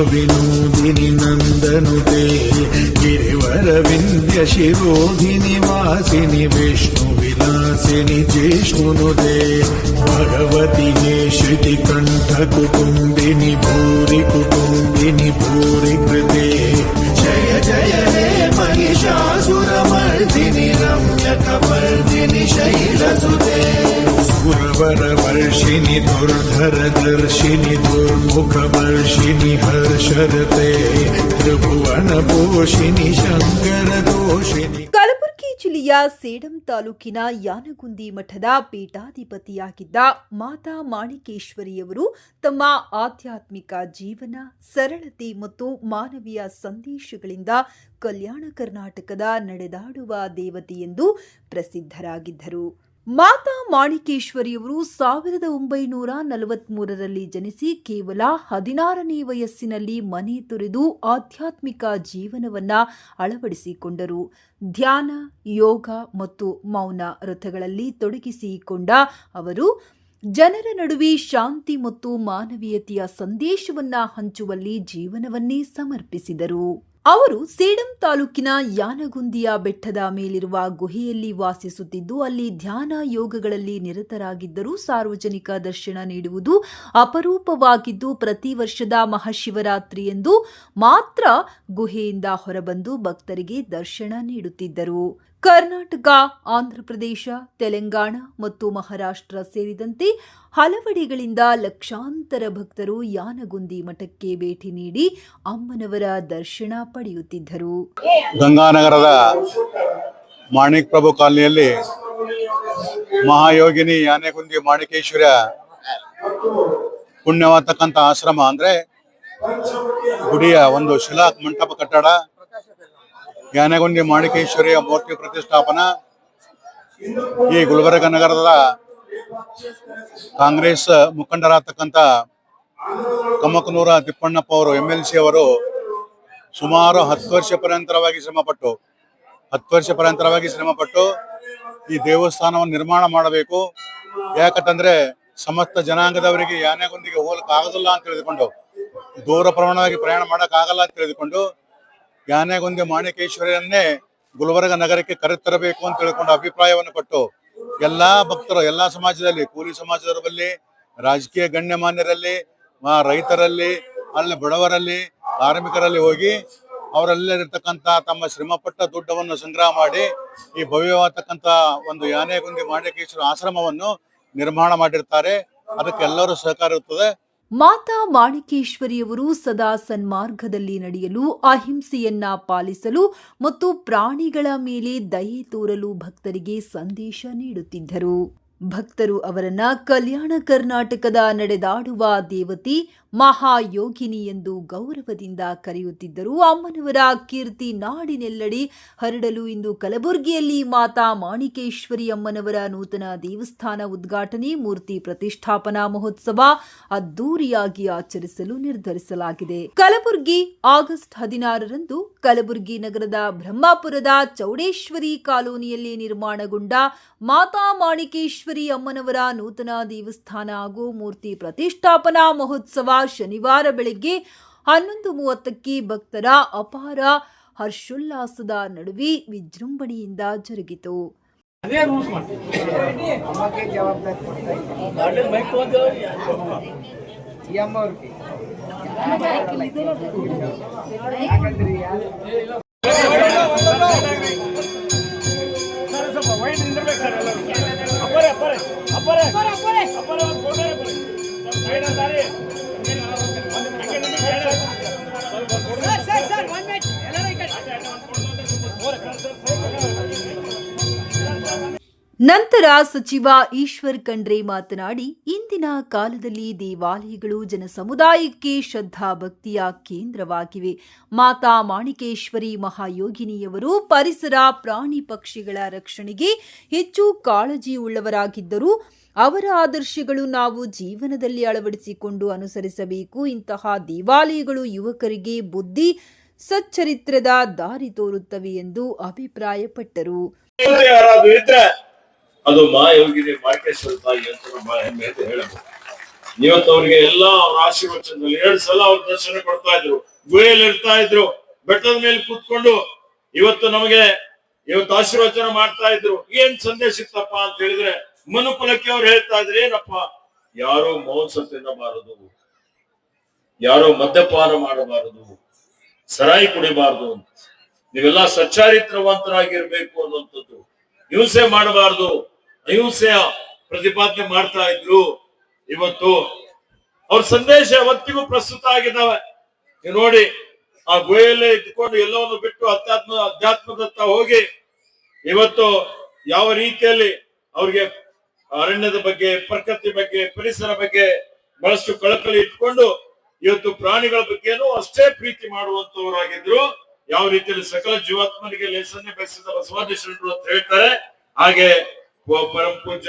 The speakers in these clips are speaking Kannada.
विनोदिनि नन्दनुते गिरिवरविन्द्य शिरोधिनि वासिनि विष्णुविलासिनि जिष्णुनुते भगवति हे श्रुतिकण्ठकुटुम्बिनि भूरि कुटुम्बिनि भूरि कृते जय जय हे महिषासुरमर्दिनि रम्यकपर्दिनि शैलसुते सुरवरवर्षिणि दुर्धरदर्शिनि दुर्मुखवर्षिणि हर्षरते त्रिभुवनपोषिणि शङ्करदोषिणि ಕಲಬುರಗಿ ಜಿಲ್ಲೆಯ ಸೇಡಂ ತಾಲೂಕಿನ ಯಾನಗುಂದಿ ಮಠದ ಪೀಠಾಧಿಪತಿಯಾಗಿದ್ದ ಮಾತಾ ಮಾಣಿಕೇಶ್ವರಿಯವರು ತಮ್ಮ ಆಧ್ಯಾತ್ಮಿಕ ಜೀವನ ಸರಳತೆ ಮತ್ತು ಮಾನವೀಯ ಸಂದೇಶಗಳಿಂದ ಕಲ್ಯಾಣ ಕರ್ನಾಟಕದ ನಡೆದಾಡುವ ದೇವತೆ ಎಂದು ಪ್ರಸಿದ್ಧರಾಗಿದ್ದರು ಮಾತಾ ಮಾಣಿಕೇಶ್ವರಿಯವರು ಸಾವಿರದ ಒಂಬೈನೂರ ನಲವತ್ಮೂರರಲ್ಲಿ ಜನಿಸಿ ಕೇವಲ ಹದಿನಾರನೇ ವಯಸ್ಸಿನಲ್ಲಿ ಮನೆ ತೊರೆದು ಆಧ್ಯಾತ್ಮಿಕ ಜೀವನವನ್ನ ಅಳವಡಿಸಿಕೊಂಡರು. ಧ್ಯಾನ, ಯೋಗ ಮತ್ತು ಮೌನ ರಥಗಳಲ್ಲಿ ತೊಡಗಿಸಿಕೊಂಡ ಅವರು ಜನರ ನಡುವೆ ಶಾಂತಿ ಮತ್ತು ಮಾನವೀಯತೆಯ ಸಂದೇಶವನ್ನ ಹಂಚುವಲ್ಲಿ ಜೀವನವನ್ನೇ ಸಮರ್ಪಿಸಿದರು. ಅವರು ಸೇಡಂ ತಾಲೂಕಿನ ಯಾನಗುಂದಿಯ ಬೆಟ್ಟದ ಮೇಲಿರುವ ಗುಹೆಯಲ್ಲಿ ವಾಸಿಸುತ್ತಿದ್ದು, ಅಲ್ಲಿ ಧ್ಯಾನ ಯೋಗಗಳಲ್ಲಿ ನಿರತರಾಗಿದ್ದರೂ ಸಾರ್ವಜನಿಕ ದರ್ಶನ ನೀಡುವುದು ಅಪರೂಪವಾಗಿದ್ದು, ಪ್ರತಿ ವರ್ಷದ ಮಹಾಶಿವರಾತ್ರಿಯಂದು ಮಾತ್ರ ಗುಹೆಯಿಂದ ಹೊರಬಂದು ಭಕ್ತರಿಗೆ ದರ್ಶನ ನೀಡುತ್ತಿದ್ದರು. ಕರ್ನಾಟಕ, ಆಂಧ್ರಪ್ರದೇಶ, ತೆಲಂಗಾಣ ಮತ್ತು ಮಹಾರಾಷ್ಟ್ರ ಸೇರಿದಂತೆ ಹಲವೆಡೆಗಳಿಂದ ಲಕ್ಷಾಂತರ ಭಕ್ತರು ಯಾನಗುಂದಿ ಮಠಕ್ಕೆ ಭೇಟಿ ನೀಡಿ ಅಮ್ಮನವರ ದರ್ಶನ ಪಡೆಯುತ್ತಿದ್ದರು. ಗಂಗಾನಗರದ ಮಾಣಿಕ್ ಪ್ರಭು ಕಾಲನಿಯಲ್ಲಿ ಮಹಾಯೋಗಿನಿ ಯಾನೆಗುಂದಿ ಮಾಣಿಕೇಶ್ವರ ಪುಣ್ಯವಾತಕ್ಕಂಥ ಆಶ್ರಮ ಅಂದ್ರೆ ಗುಡಿಯ ಒಂದು ಶಿಲಾ ಮಂಟಪ ಕಟ್ಟಡ. ಯಾನೆಗುಂದಿ ಮಾಣಿಕೇಶ್ವರಿಯ ಮೂರ್ತಿ ಪ್ರತಿಷ್ಠಾಪನಾ ಈ ಗುಲ್ಬರ್ಗ ನಗರದ ಕಾಂಗ್ರೆಸ್ ಮುಖಂಡರಾಗ್ತಕ್ಕಂಥ ಕಮ್ಮಕನೂರ ತಿಪ್ಪಣ್ಣಪ್ಪ ಅವರು ಎಂ ಎಲ್ ಸಿ ಅವರು ಸುಮಾರು ಹತ್ತು ವರ್ಷ ಪರ್ಯಂತರವಾಗಿ ಶ್ರಮಪಟ್ಟು, ಹತ್ತು ವರ್ಷ ಪರ್ಯಂತರವಾಗಿ ಶ್ರಮಪಟ್ಟು ಈ ದೇವಸ್ಥಾನವನ್ನು ನಿರ್ಮಾಣ ಮಾಡಬೇಕು. ಯಾಕಂತಂದ್ರೆ ಸಮಸ್ತ ಜನಾಂಗದವರಿಗೆ ಯಾನೆಗೊಂದಿಗೆ ಹೋಗಲಿಕ್ಕೆ ಆಗೋದಿಲ್ಲ ಅಂತ ತಿಳಿದುಕೊಂಡು, ದೂರ ಪ್ರಮಾಣವಾಗಿ ಪ್ರಯಾಣ ಮಾಡೋಕ್ಕಾಗಲ್ಲ ಅಂತ ತಿಳಿದುಕೊಂಡು ಯಾನೆಗೊಂದಿ ಮಾಣಿಕೇಶ್ವರಿಯನ್ನೇ ಗುಲ್ಬರ್ಗ ನಗರಕ್ಕೆ ಕರೆತರಬೇಕು ಅಂತ ತಿಳ್ಕೊಂಡು ಅಭಿಪ್ರಾಯವನ್ನು ಪಟ್ಟು ಎಲ್ಲಾ ಭಕ್ತರು, ಎಲ್ಲಾ ಸಮಾಜದಲ್ಲಿ, ಕೂಲಿ ಸಮಾಜದವರಲ್ಲಿ, ರಾಜಕೀಯ ಗಣ್ಯಮಾನ್ಯರಲ್ಲಿ ರೈತರಲ್ಲಿ, ಅಲ್ಲಿ ಬಡವರಲ್ಲಿ, ಕಾರ್ಮಿಕರಲ್ಲಿ ಹೋಗಿ ಅವರಲ್ಲಿರ್ತಕ್ಕಂಥ ತಮ್ಮ ಶ್ರಮಪಟ್ಟ ದುಡ್ಡವನ್ನು ಸಂಗ್ರಹ ಮಾಡಿ ಈ ಭವ್ಯವಾಗತಕ್ಕಂಥ ಒಂದು ಯಾನೆಗುಂದಿ ಮಾಣಿಕೇಶ್ವರ ಆಶ್ರಮವನ್ನು ನಿರ್ಮಾಣ ಮಾಡಿರ್ತಾರೆ. ಅದಕ್ಕೆ ಎಲ್ಲರೂ ಸಹಕಾರ ಇರ್ತದೆ. ಮಾತಾ ಮಾಣಿಕೇಶ್ವರಿಯವರು ಸದಾ ಸನ್ಮಾರ್ಗದಲ್ಲಿ ನಡೆಯಲು, ಅಹಿಂಸೆಯನ್ನ ಪಾಲಿಸಲು ಮತ್ತು ಪ್ರಾಣಿಗಳ ಮೇಲೆ ದಯೆ ತೋರಲು ಭಕ್ತರಿಗೆ ಸಂದೇಶ ನೀಡುತ್ತಿದ್ದರು. ಭಕ್ತರು ಅವರನ್ನ ಕಲ್ಯಾಣ ಕರ್ನಾಟಕದ ನಡೆದಾಡುವ ದೇವತೆ ಮಹಾಯೋಗಿನಿ ಎಂದು ಗೌರವದಿಂದ ಕರೆಯುತ್ತಿದ್ದರು. ಅಮ್ಮನವರ ಕೀರ್ತಿ ನಾಡಿನೆಲ್ಲಡಿ ಹರಡಲು ಇಂದು ಕಲಬುರಗಿಯಲ್ಲಿ ಮಾತಾ ಮಾಣಿಕೇಶ್ವರಿ ಅಮ್ಮನವರ ನೂತನ ದೇವಸ್ಥಾನ ಉದ್ಘಾಟನೆ, ಮೂರ್ತಿ ಪ್ರತಿಷ್ಠಾಪನಾ ಮಹೋತ್ಸವ ಅದ್ದೂರಿಯಾಗಿ ಆಚರಿಸಲು ನಿರ್ಧರಿಸಲಾಗಿದೆ. ಕಲಬುರಗಿ ಆಗಸ್ಟ್ ಹದಿನಾರರಂದು ಕಲಬುರಗಿ ನಗರದ ಬ್ರಹ್ಮಾಪುರದ ಚೌಡೇಶ್ವರಿ ಕಾಲೋನಿಯಲ್ಲಿ ನಿರ್ಮಾಣಗೊಂಡ ಮಾತಾ ಮಾಣಿಕೇಶ್ವರಿ ಅಮ್ಮನವರ ನೂತನ ದೇವಸ್ಥಾನ ಹಾಗೂ ಮೂರ್ತಿ ಪ್ರತಿಷ್ಠಾಪನಾ ಮಹೋತ್ಸವ ಶನಿವಾರ ಬೆಳಗ್ಗೆ ಹನ್ನೊಂದು ಮೂವತ್ತಕ್ಕೆ ಭಕ್ತರ ಅಪಾರ ಹರ್ಷೋಲ್ಲಾಸದ ನಡುವೆ ವಿಜೃಂಭಣೆಯಿಂದ ಜರುಗಿತು. ಅಪ್ಪರೇ ಅಪ್ಪರೇ ಅಪ್ಪರೇ ಅಪ್ಪರೇ ಅಪ್ಪರೇ ಅಮ್ಮ ನಂತರ ಸಚಿವ ಈಶ್ವರ್ ಖಂಡ್ರೆ ಮಾತನಾಡಿ, ಇಂದಿನ ಕಾಲದಲ್ಲಿ ದೇವಾಲಯಗಳು ಜನಸಮುದಾಯಕ್ಕೆ ಶ್ರದ್ಧಾ ಭಕ್ತಿಯ ಕೇಂದ್ರವಾಗಿವೆ. ಮಾತಾ ಮಾಣಿಕೇಶ್ವರಿ ಮಹಾಯೋಗಿನಿಯವರು ಪರಿಸರ ಪ್ರಾಣಿ ಪಕ್ಷಿಗಳ ರಕ್ಷಣೆಗೆ ಹೆಚ್ಚು ಕಾಳಜಿ ಉಳ್ಳವರಾಗಿದ್ದರು. ಅವರ ಆದರ್ಶಗಳು ನಾವು ಜೀವನದಲ್ಲಿ ಅಳವಡಿಸಿಕೊಂಡು ಅನುಸರಿಸಬೇಕು. ಇಂತಹ ದೇವಾಲಯಗಳು ಯುವಕರಿಗೆ ಬುದ್ಧಿ, ಸಚ್ಚರಿತ್ರದ ದಾರಿ ತೋರುತ್ತವೆ ಎಂದು ಅಭಿಪ್ರಾಯಪಟ್ಟರು. ಅದು ಮಹಾಯೋಗಿನಿ ಮಾರ್ಕೇಶ್ವರ ತಾಯಿ ಅಂತ ನಮ್ಮ ಹೆಮ್ಮೆ ಅಂತ ಹೇಳಬಹುದು. ಇವತ್ತು ಅವ್ರಿಗೆ ಎಲ್ಲಾ ಅವ್ರ ಆಶೀರ್ವಚನದಲ್ಲಿ ಎರಡು ಸಲ ಅವ್ರ ದರ್ಶನ ಕೊಡ್ತಾ ಇದ್ರು, ಗುಹೆಯಲ್ಲಿ ಇರ್ತಾ ಇದ್ರು, ಬೆಟ್ಟದ ಮೇಲೆ ಕೂತ್ಕೊಂಡು ಇವತ್ತು ನಮಗೆ ಇವತ್ತು ಆಶೀರ್ವಚನ ಮಾಡ್ತಾ ಇದ್ರು. ಏನ್ ಸಂದೇಶ ಇತ್ತಪ್ಪ ಅಂತ ಹೇಳಿದ್ರೆ, ಮನುಕುಲಕ್ಕೆ ಅವ್ರು ಹೇಳ್ತಾ ಇದ್ರೆ, ಏನಪ್ಪ? ಯಾರೋ ಮೌನ್ಸ ತಿನ್ನಬಾರದು ಯಾರೋ ಮದ್ಯಪಾನ ಮಾಡಬಾರದು, ಸರಾಯಿ ಕುಡಿಬಾರದು ಅಂತ. ನೀವೆಲ್ಲ ಸಚ್ಚಾರಿತ್ರವಂತರಾಗಿರ್ಬೇಕು ಅನ್ನುವಂಥದ್ದು. ಹಿಂಸೆ ಮಾಡಬಾರದು. ಅಹಿಂಸೆಯ ಪ್ರತಿಪಾದನೆ ಮಾಡ್ತಾ ಇದ್ರು. ಇವತ್ತು ಅವ್ರ ಸಂದೇಶ ಅವತ್ತಿಗೂ ಪ್ರಸ್ತುತ ಆಗಿದ್ದಾವೆ. ನೀವು ನೋಡಿ, ಆ ಗುಹೆಯಲ್ಲೇ ಇದ್ಕೊಂಡು ಎಲ್ಲವನ್ನು ಬಿಟ್ಟು ಅಧ್ಯಾತ್ಮ, ಅಧ್ಯಾತ್ಮದತ್ತ ಹೋಗಿ ಇವತ್ತು ಯಾವ ರೀತಿಯಲ್ಲಿ ಅವ್ರಿಗೆ ಅರಣ್ಯದ ಬಗ್ಗೆ, ಪ್ರಕೃತಿ ಬಗ್ಗೆ, ಪರಿಸರ ಬಗ್ಗೆ ಬಹಳಷ್ಟು ಕಳಕಳಿ ಇಟ್ಕೊಂಡು ಇವತ್ತು ಪ್ರಾಣಿಗಳ ಬಗ್ಗೆನೂ ಅಷ್ಟೇ ಪ್ರೀತಿ ಮಾಡುವಂತವರಾಗಿದ್ರು. ಯಾವ ರೀತಿಯಲ್ಲಿ ಸಕಲ ಜೀವಾತ್ಮನಿಗೆ ಲೇಸನ್ನೇ ಬಯಸಿದ ಬಸವಾದಿ ಶರಣರು ಅಂತ ಹೇಳ್ತಾರೆ. ಹಾಗೆ ಪರಂ ಪೂಜ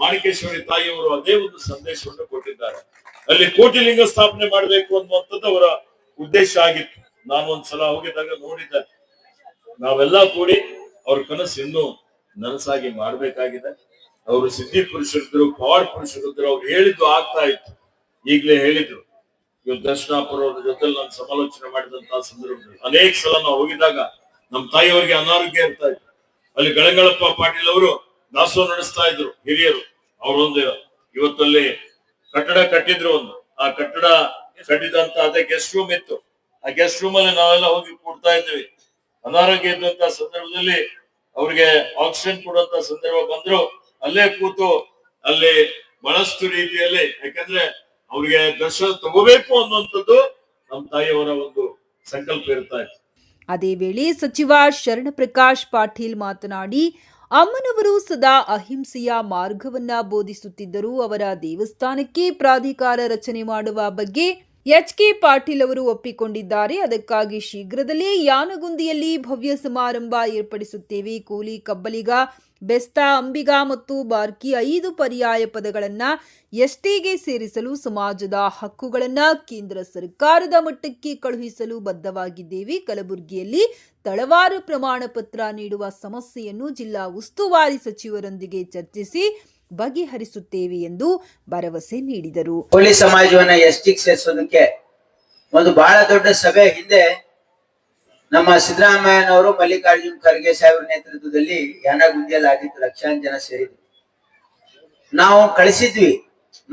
ಮಾಣಿಕೇಶ್ವರಿ ತಾಯಿಯವರು ಅದೇ ಒಂದು ಸಂದೇಶವನ್ನು ಕೊಟ್ಟಿದ್ದಾರೆ. ಅಲ್ಲಿ ಕೋಟಿಲಿಂಗ ಸ್ಥಾಪನೆ ಮಾಡಬೇಕು ಅನ್ನುವಂಥದ್ದು ಅವರ ಉದ್ದೇಶ ಆಗಿತ್ತು. ನಾನು ಒಂದ್ಸಲ ಹೋಗಿದ್ದಾಗ ನೋಡಿದ್ದೆ. ನಾವೆಲ್ಲ ಕೂಡಿ ಅವ್ರ ಕನಸು ಇನ್ನೂ ನನಸಾಗಿ ಮಾಡ್ಬೇಕಾಗಿದೆ. ಅವರು ಸಿದ್ಧಿ ಪುರುಷರಿದ್ರು ಪವಾಡ್ ಪುರುಷರಿದ್ರು ಅವ್ರು ಹೇಳಿದ್ದು ಆಗ್ತಾ ಇತ್ತು. ಈಗ್ಲೇ ಹೇಳಿದ್ರು. ಇವತ್ತು ದರ್ಶನಾಪುರ ಅವ್ರ ಜೊತೆ ನಾನು ಸಮಾಲೋಚನೆ ಮಾಡಿದಂತಹ ಸಂದರ್ಭದಲ್ಲಿ ಅನೇಕ ಸಲ ನಾವು ಹೋಗಿದಾಗ ನಮ್ಮ ತಾಯಿಯವರಿಗೆ ಅನಾರೋಗ್ಯ ಇರ್ತಾ ಇತ್ತು. ಅಲ್ಲಿ ಗಳಗಳಪ್ಪ ಪಾಟೀಲ್ ಅವರು ದಾಸೋಹ ನಡೆಸ್ತಾ ಇದ್ರು, ಹಿರಿಯರು. ಅವರೊಂದು ಇವತ್ತಲ್ಲಿ ಕಟ್ಟಡ ಕಟ್ಟಿದ್ರು ಒಂದು. ಆ ಕಟ್ಟಡ ಕಟ್ಟಿದಂತ ಅದೇ ಗೆಸ್ಟ್ ರೂಮ್ ಇತ್ತು. ಆ ಗೆಸ್ಟ್ ರೂಮ್ ಅಲ್ಲಿ ನಾವೆಲ್ಲ ಹೋಗಿ ಕೂಡ್ತಾ ಇದ್ವಿ. ಅನಾರೋಗ್ಯ ಇದ್ದಂತ ಸಂದರ್ಭದಲ್ಲಿ ಅವ್ರಿಗೆ ಆಕ್ಸಿಜನ್ ಕೊಡುವಂತ ಸಂದರ್ಭ ಬಂದ್ರು. ಅಲ್ಲೇ ಕೂತು ಅಲ್ಲಿ ಬಹಳಷ್ಟು ರೀತಿಯಲ್ಲಿ, ಯಾಕಂದ್ರೆ ಅವ್ರಿಗೆ ದರ್ಶನ ತಗೋಬೇಕು ಅನ್ನುವಂಥದ್ದು ನಮ್ಮ ತಾಯಿಯವರ ಒಂದು ಸಂಕಲ್ಪ ಇರ್ತಾ ಇತ್ತು. ಅದೇ ವೇಳೆ ಸಚಿವ ಶರಣಪ್ರಕಾಶ್ ಪಾಟೀಲ್ ಮಾತನಾಡಿ, ಅಮ್ಮನವರು ಸದಾ ಅಹಿಂಸೆಯ ಮಾರ್ಗವನ್ನ ಬೋಧಿಸುತ್ತಿದ್ದರು ಅವರ ದೇವಸ್ಥಾನಕ್ಕೆ ಪ್ರಾಧಿಕಾರ ರಚನೆ ಮಾಡುವ ಬಗ್ಗೆ ಎಚ್ ಕೆ ಪಾಟೀಲ್ ಅವರು ಒಪ್ಪಿಕೊಂಡಿದ್ದಾರೆ. ಅದಕ್ಕಾಗಿ ಶೀಘ್ರದಲ್ಲೇ ಯಾನಗುಂದಿಯಲ್ಲಿ ಭವ್ಯ ಸಮಾರಂಭ ಏರ್ಪಡಿಸುತ್ತೇವೆ. ಕೂಲಿ ಕಬ್ಬಲಿಗ, ಬೆಸ್ತ, ಅಂಬಿಗ ಮತ್ತು ಬಾರ್ಕಿ ಐದು ಪರ್ಯಾಯ ಪದಗಳನ್ನು ಎಷ್ಟೇಗೆ ಸೇರಿಸಲು ಸಮಾಜದ ಹಕ್ಕುಗಳನ್ನು ಕೇಂದ್ರ ಸರ್ಕಾರದ ಮಟ್ಟಕ್ಕೆ ಕಳುಹಿಸಲು ಬದ್ಧವಾಗಿದ್ದೇವೆ. ಕಲಬುರಗಿಯಲ್ಲಿ ತಳವಾರು ಪ್ರಮಾಣ ಪತ್ರ ನೀಡುವ ಸಮಸ್ಯೆಯನ್ನು ಜಿಲ್ಲಾ ಉಸ್ತುವಾರಿ ಸಚಿವರೊಂದಿಗೆ ಚರ್ಚಿಸಿ ಬಗೆಹರಿಸುತ್ತೇವೆ ಎಂದು ಭರವಸೆ ನೀಡಿದರು. ಕೋಳಿ ಸಮಾಜವನ್ನ ಎಸ್ಟಿಗೆ ಸೇರಿಸೋದಕ್ಕೆ ಒಂದು ಬಹಳ ದೊಡ್ಡ ಸಭೆ ಹಿಂದೆ ನಮ್ಮ ಸಿದ್ದರಾಮಯ್ಯನವರು ಮಲ್ಲಿಕಾರ್ಜುನ್ ಖರ್ಗೆ ಸಾಹೇಬ್ರ ನೇತೃತ್ವದಲ್ಲಿ ಯಾನಗುಂದಿಯಲ್ಲಿ ಆಗಿತ್ತು ಲಕ್ಷಾಂತರ ಜನ ಸೇರಿದ್ರು ನಾವು ಕಳಿಸಿದ್ವಿ,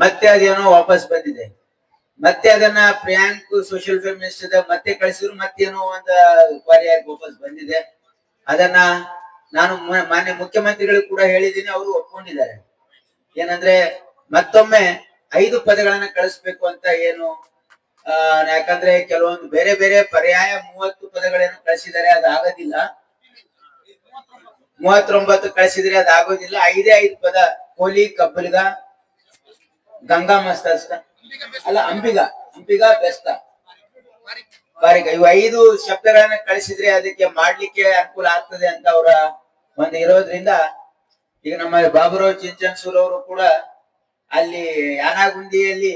ಮತ್ತೆ ಅದೇನೋ ವಾಪಸ್ ಬಂದಿದೆ. ಮತ್ತೆ ಅದನ್ನ ಪ್ರಿಯಾಂಕ್ ಸೋಷಿಯಲ್ ವೆಲ್ಫೇರ್ ಮಿನಿಸ್ಟರ್ ಮತ್ತೆ ಕಳಿಸಿದ್ರು ಮತ್ತೇನೋ ಒಂದು ಪರ್ಯಾಯ ವಾಪಸ್ ಬಂದಿದೆ. ಅದನ್ನ ನಾನು ಮಾನ್ಯ ಮುಖ್ಯಮಂತ್ರಿಗಳು ಕೂಡ ಹೇಳಿದ್ದೀನಿ, ಅವರು ಒಪ್ಕೊಂಡಿದ್ದಾರೆ. ಏನಂದ್ರೆ ಮತ್ತೊಮ್ಮೆ ಐದು ಪದಗಳನ್ನ ಕಳಿಸ್ಬೇಕು ಅಂತ ಏನು, ಆ, ಯಾಕಂದ್ರೆ ಕೆಲವೊಂದು ಬೇರೆ ಬೇರೆ ಪರ್ಯಾಯ ಮೂವತ್ತು ಪದಗಳೇನು ಕಳಿಸಿದರೆ ಅದಾಗೋದಿಲ್ಲ. ಮೂವತ್ತೊಂಬತ್ತು ಕಳಿಸಿದ್ರೆ ಅದಾಗೋದಿಲ್ಲ. ಐದೇ ಐದು ಪದ, ಕೋಲಿ, ಕಬ್ಬಲಿಗ, ಗಂಗಾ ಮಸ್ತಸ್ಕ ಅಲ್ಲ, ಅಂಬಿಗ ಅಂಬಿಗ, ಬೆಸ್ತ ಬಾರಿಗ ಇವು ಐದು ಶಬ್ದಗಳನ್ನ ಕಳಿಸಿದ್ರೆ ಅದಕ್ಕೆ ಮಾಡ್ಲಿಕ್ಕೆ ಅನುಕೂಲ ಆಗ್ತದೆ ಅಂತ ಅವರ ಒಂದು ಇರೋದ್ರಿಂದ ಈಗ ನಮ್ಮ ಬಾಬುರಾವ್ ಚಿಂಚನ್ಸೂರ್ ಅವರು ಕೂಡ ಅಲ್ಲಿ ಯಾನಾಗುಂದಿಯಲ್ಲಿ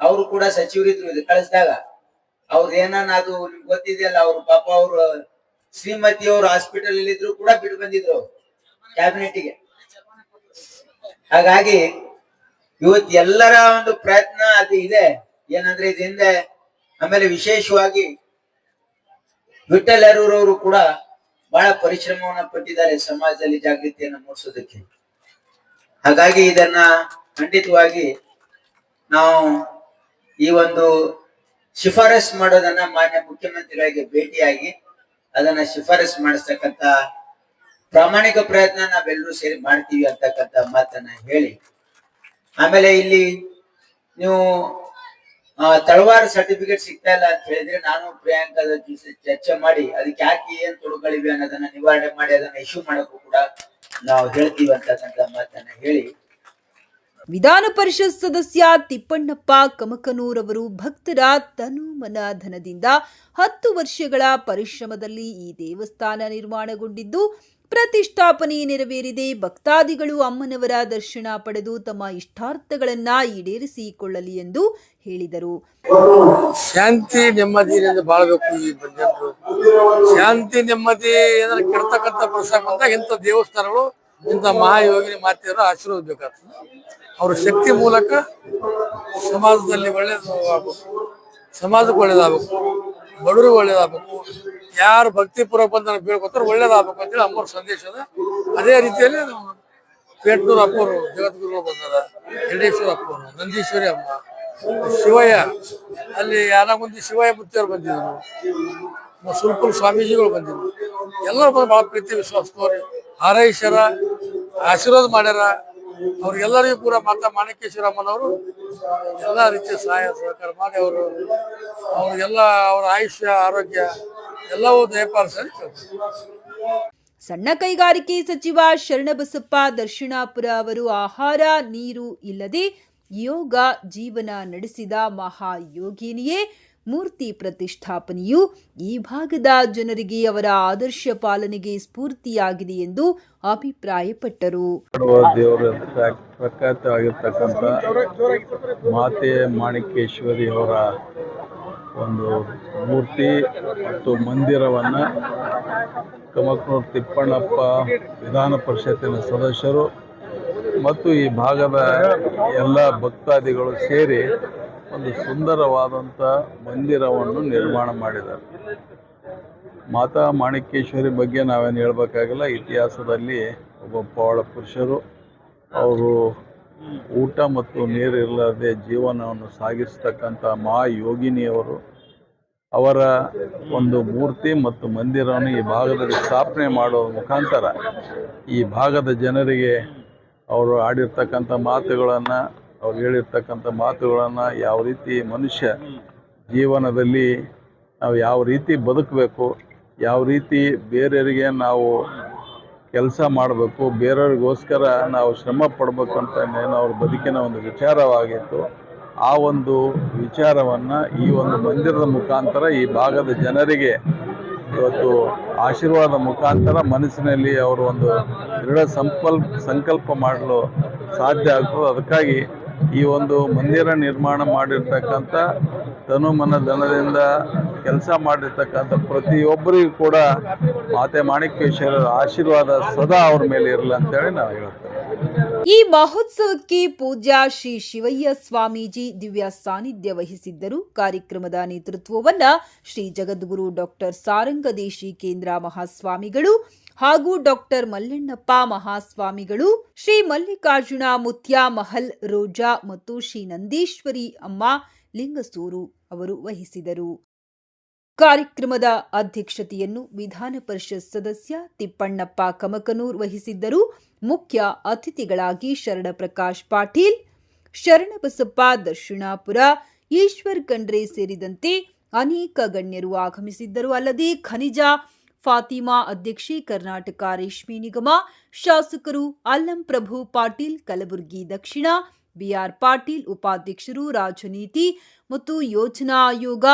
ಅವರು ಕೂಡ ಸಚಿವರಿದ್ರು ಇದು ಕಳಿಸಿದಾಗ. ಅವ್ರ ಏನಾನ ಅದು ನಿಮ್ಗೆ ಗೊತ್ತಿದೆಯಲ್ಲ, ಅವ್ರು ಪಾಪ ಅವರು ಶ್ರೀಮತಿ ಅವರು ಹಾಸ್ಪಿಟಲ್ ಅಲ್ಲಿ ಇದ್ರು ಕೂಡ ಬಿಟ್ಟು ಬಂದಿದ್ರು ಕ್ಯಾಬಿನೆಟ್ಗೆ ಹಾಗಾಗಿ ಇವತ್ತು ಎಲ್ಲರ ಒಂದು ಪ್ರಯತ್ನ ಅದು ಇದೆ. ಏನಂದ್ರೆ ಇದರಿಂದ ಆಮೇಲೆ ವಿಶೇಷವಾಗಿ ವಿಠಲ್ ಅವರು ಕೂಡ ಬಹಳ ಪರಿಶ್ರಮವನ್ನ ಪಟ್ಟಿದ್ದಾರೆ ಸಮಾಜದಲ್ಲಿ ಜಾಗೃತಿಯನ್ನ ಮೂಡಿಸೋದಕ್ಕೆ. ಹಾಗಾಗಿ ಇದನ್ನ ಖಂಡಿತವಾಗಿ ನಾವು ಈ ಒಂದು ಶಿಫಾರಸ್ ಮಾಡೋದನ್ನ ಮಾನ್ಯ ಮುಖ್ಯಮಂತ್ರಿಗಳಿಗೆ ಭೇಟಿಯಾಗಿ ಅದನ್ನ ಶಿಫಾರಸ್ ಮಾಡಿಸ್ತಕ್ಕಂತ ಪ್ರಾಮಾಣಿಕ ಪ್ರಯತ್ನ ನಾವೆಲ್ಲರೂ ಸೇರಿ ಮಾಡ್ತೀವಿ ಅಂತಕ್ಕಂತ ಮಾತನ್ನ ಹೇಳಿ. ಆಮೇಲೆ ಇಲ್ಲಿ ನೀವು ತಳವಾರು ಸರ್ಟಿಫಿಕೇಟ್ ಸಿಗ್ತಾ ಇಲ್ಲ ಅಂತ ಹೇಳಿದ್ರೆ ನಾನು ಪ್ರಿಯಾಂಕ ಜೊತೆ ಚರ್ಚೆ ಮಾಡಿ ಅದಕ್ಕೆ ಯಾಕೆ ಏನ್ ತೊಡಗಳಿವೆ ಅನ್ನೋದನ್ನ ನಿವಾರಣೆ ಮಾಡಿ ಅದನ್ನ ಇಶ್ಯೂ ಮಾಡಕ್ಕೂ ಕೂಡ ನಾವು ಹೇಳ್ತೀವಿ ಅಂತಕ್ಕಂಥ ಮಾತನ್ನ ಹೇಳಿ. ವಿಧಾನ ಪರಿಷತ್ ಸದಸ್ಯ ತಿಪ್ಪಣ್ಣಪ್ಪ ಕಮಕನೂರ್ ಅವರು ಭಕ್ತರ ತನು ಮನ ಧನದಿಂದ ಹತ್ತು ವರ್ಷಗಳ ಪರಿಶ್ರಮದಲ್ಲಿ ಈ ದೇವಸ್ಥಾನ ನಿರ್ಮಾಣಗೊಂಡಿದ್ದು ಪ್ರತಿಷ್ಠಾಪನೆ ನೆರವೇರಿದೆ. ಭಕ್ತಾದಿಗಳು ಅಮ್ಮನವರ ದರ್ಶನ ಪಡೆದು ತಮ್ಮ ಇಷ್ಟಾರ್ಥಗಳನ್ನ ಈಡೇರಿಸಿಕೊಳ್ಳಲಿ ಎಂದು ಹೇಳಿದರು. ಶಾಂತಿ ನೆಮ್ಮದಿಯಿಂದ ಬಾಳ್ಬೇಕು ಈ ಜನರು. ಶಾಂತಿ, ನೆಮ್ಮದಿ ಏನಾರ ಕೆಡ್ತಕ್ಕಂಥ ಪ್ರಸಂಗ ಬಂದಾಗ ಇಂಥ ದೇವಸ್ಥಾನಗಳು, ಇಂಥ ಮಹಾಯೋಗಿನಿ ಮಾತೆಯವರು ಆಶೀರ್ವಾದ ಅವರ ಶಕ್ತಿ ಮೂಲಕ ಸಮಾಜದಲ್ಲಿ ಒಳ್ಳೇದು ಸಮಾಜಕ್ಕೆ ಒಳ್ಳೇದಾಗಬೇಕು. ಬಡವರಿಗೆ ಒಳ್ಳೇದಾಗಬೇಕು. ಯಾರು ಭಕ್ತಿ ಪೂರ್ವಕ ಬಂದು ನನಗೆ ಬೀಳ್ಕೊತಾರೆ ಒಳ್ಳೇದಾಗಬೇಕು ಅಂತೇಳಿ ಅಮ್ಮವ್ರ ಸಂದೇಶ ಅದ. ರೀತಿಯಲ್ಲಿ ನಾವು ಪೇಟ್ನೂರು ಅಪ್ಪರು ಜಗದ್ಗುರು ಬಂದದ. ಯಲ್ಡೇಶ್ವರ ಅಪ್ಪರು ನಂದೀಶ್ವರಿ ಅಮ್ಮ, ಶಿವಯ್ಯ. ಅಲ್ಲಿ ಯಾನಗುಂದಿ ಶಿವಯ್ಯ ಮುತ್ತಿಯವರು ಬಂದಿದ್ರು. ಸುಲ್ಪುಲ್ ಸ್ವಾಮೀಜಿಗಳು ಬಂದಿದ್ರು. ಎಲ್ಲರೂ ಬಂದು ಭಾಳ ಪ್ರೀತಿ, ವಿಶ್ವಾಸ ತೋರಿ. ಹಾರೈಸ್ಯಾರ, ಆಶೀರ್ವಾದ ಮಾಡ್ಯಾರ. ಅವ್ರಿಗೆಲ್ಲರಿಗೂ ಕೂಡ ಮಾತಾ ಮಾಣಿಕೇಶ್ವರಮ್ಮನವರು ಎಲ್ಲ ರೀತಿಯ ಸಹಾಯ ಸಹಕಾರ ಮಾಡಿ ಅವರು. ಅವ್ರಿಗೆಲ್ಲ ಅವರ ಆಯುಷ್ಯ, ಆರೋಗ್ಯ ಎಲ್ಲವೂ ದಯಪಾಲಿಸಲಿ. ಸಣ್ಣ ಕೈಗಾರಿಕೆ ಸಚಿವ ಶರಣಬಸಪ್ಪ ದರ್ಶಿಣಾಪುರ ಅವರು ಆಹಾರ ನೀರು ಇಲ್ಲದೆ ಯೋಗ ಜೀವನ ನಡೆಸಿದ ಮಹಾಯೋಗಿನಿಯೇ ಮೂರ್ತಿ ಪ್ರತಿಷ್ಠಾಪನೆಯು ಈ ಭಾಗದ ಜನರಿಗೆ ಅವರ ಆದರ್ಶ ಪಾಲನೆಗೆ ಸ್ಫೂರ್ತಿಯಾಗಿದೆ ಎಂದು ಅಭಿಪ್ರಾಯಪಟ್ಟರು ಪ್ರಖ್ಯಾತವಾಗಿರ್ತಕ್ಕಂಥ ಮಾತೆ ಮಾಣಿಕೇಶ್ವರಿ ಅವರ ಒಂದು ಮೂರ್ತಿ ಮತ್ತು ಮಂದಿರವನ್ನು ಕಮಕ್ನೂರು ತಿಪ್ಪಣ್ಣಪ್ಪ ವಿಧಾನ ಪರಿಷತ್ತಿನ ಸದಸ್ಯರು ಮತ್ತು ಈ ಭಾಗದ ಎಲ್ಲ ಭಕ್ತಾದಿಗಳು ಸೇರಿ ಒಂದು ಸುಂದರವಾದಂಥ ಮಂದಿರವನ್ನು ನಿರ್ಮಾಣ ಮಾಡಿದ್ದಾರೆ. ಮಾತಾ ಮಾಣಿಕೇಶ್ವರಿ ಬಗ್ಗೆ ನಾವೇನು ಹೇಳಬೇಕಾಗಿಲ್ಲ, ಇತಿಹಾಸದಲ್ಲಿ ಒಬ್ಬ ಪವಾಡ ಪುರುಷರು, ಅವರು ಊಟ ಮತ್ತು ನೀರಿಲ್ಲದೆ ಜೀವನವನ್ನು ಸಾಗಿಸ್ತಕ್ಕಂಥ ಮಹಾಯೋಗಿನಿಯವರು ಅವರ ಒಂದು ಮೂರ್ತಿ ಮತ್ತು ಮಂದಿರವನ್ನು ಈ ಭಾಗದಲ್ಲಿ ಸ್ಥಾಪನೆ ಮಾಡುವ ಮುಖಾಂತರ ಈ ಭಾಗದ ಜನರಿಗೆ ಅವರು ಆಡಿರ್ತಕ್ಕಂಥ ಮಾತುಗಳನ್ನು, ಅವ್ರು ಹೇಳಿರ್ತಕ್ಕಂಥ ಮಾತುಗಳನ್ನು ಯಾವ ರೀತಿ ಮನುಷ್ಯ ಜೀವನದಲ್ಲಿ ನಾವು ಯಾವ ರೀತಿ ಬದುಕಬೇಕು, ಯಾವ ರೀತಿ ಬೇರೆಯವರಿಗೆ ನಾವು ಕೆಲಸ ಮಾಡಬೇಕು, ಬೇರೆಯವ್ರಿಗೋಸ್ಕರ ನಾವು ಶ್ರಮ ಪಡಬೇಕು ಅಂತ ಏನು ಅವ್ರ ಬದುಕಿನ ಒಂದು ವಿಚಾರವಾಗಿತ್ತು. ಆ ಒಂದು ವಿಚಾರವನ್ನು ಈ ಒಂದು ಮಂದಿರದ ಮುಖಾಂತರ ಈ ಭಾಗದ ಜನರಿಗೆ ಇವತ್ತು ಆಶೀರ್ವಾದ ಮುಖಾಂತರ ಮನಸ್ಸಿನಲ್ಲಿ ಅವರು ಒಂದು ದೃಢ ಸಂಕಲ್ಪ ಸಂಕಲ್ಪ ಮಾಡಲು ಸಾಧ್ಯ ಆಗ್ತದೆ. ಅದಕ್ಕಾಗಿ ಈ ಒಂದು ಮಂದಿರ ನಿರ್ಮಾಣ ಮಾಡಿರ್ತಕ್ಕಂಥ ತನು ಮನ ಧನದಿಂದ ಕೆಲಸ ಮಾಡಿರ್ತಕ್ಕಂಥ ಪ್ರತಿಯೊಬ್ಬರಿಗೂ ಕೂಡ ಮಾತೆ ಮಾಣಿಕೇಶ್ವರರ ಆಶೀರ್ವಾದ ಸದಾ ಅವ್ರ ಮೇಲೆ ಇರಲಿ ಅಂತೇಳಿ ನಾವು ಹೇಳ್ತೇವೆ. ಈ ಮಹೋತ್ಸವಕ್ಕೆ ಪೂಜ್ಯ ಶ್ರೀ ಶಿವಯ್ಯ ಸ್ವಾಮೀಜಿ ದಿವ್ಯ ಸಾನ್ನಿಧ್ಯ ವಹಿಸಿದ್ದರು. ಕಾರ್ಯಕ್ರಮದ ನೇತೃತ್ವವನ್ನ ಶ್ರೀ ಜಗದ್ಗುರು ಡಾಕ್ಟರ್ ಸಾರಂಗದೇಶಿ ಕೇಂದ್ರ ಮಹಾಸ್ವಾಮಿಗಳು ಹಾಗೂ ಡಾಕ್ಟರ್ ಮಲ್ಲಣ್ಣಪ್ಪ ಮಹಾಸ್ವಾಮಿಗಳು ಶ್ರೀ ಮಲ್ಲಿಕಾರ್ಜುನ ಮುತ್ಯಾ ಮಹಲ್ ರೋಜಾ ಮತ್ತು ಶ್ರೀ ನಂದೀಶ್ವರಿ ಅಮ್ಮ ಲಿಂಗಸೂರು ಅವರು ವಹಿಸಿದರು. ಕಾರ್ಯಕ್ರಮದ ಅಧ್ಯಕ್ಷತೆಯನ್ನು ವಿಧಾನ ಪರಿಷತ್ ಸದಸ್ಯ ತಿಪ್ಪಣ್ಣಪ್ಪ ಕಮಕನೂರ್ ವಹಿಸಿದ್ದರು. ಮುಖ್ಯ ಅತಿಥಿಗಳಾಗಿ ಶರಣ ಪ್ರಕಾಶ್ ಪಾಟೀಲ್, ಶರಣಬಸಪ್ಪ ದರ್ಶನಾಪುರ, ಈಶ್ವರ್ ಖಂಡ್ರೆ ಸೇರಿದಂತೆ ಅನೇಕ ಗಣ್ಯರು ಆಗಮಿಸಿದ್ದರು. ಅಲ್ಲದೆ ಖನಿಜ ಫಾತಿಮಾ ಅಧ್ಯಕ್ಷೆ ಕರ್ನಾಟಕ ರೇಷ್ಮೆ ನಿಗಮ, ಶಾಸಕರು ಅಲ್ಲಂ ಪ್ರಭು ಪಾಟೀಲ್, ಕಲಬುರಗಿ ದಕ್ಷಿಣ, ಬಿಆರ್ ಪಾಟೀಲ್ ಉಪಾಧ್ಯಕ್ಷರು ರಾಜನೀತಿ ಮತ್ತು ಯೋಜನಾ ಆಯೋಗ,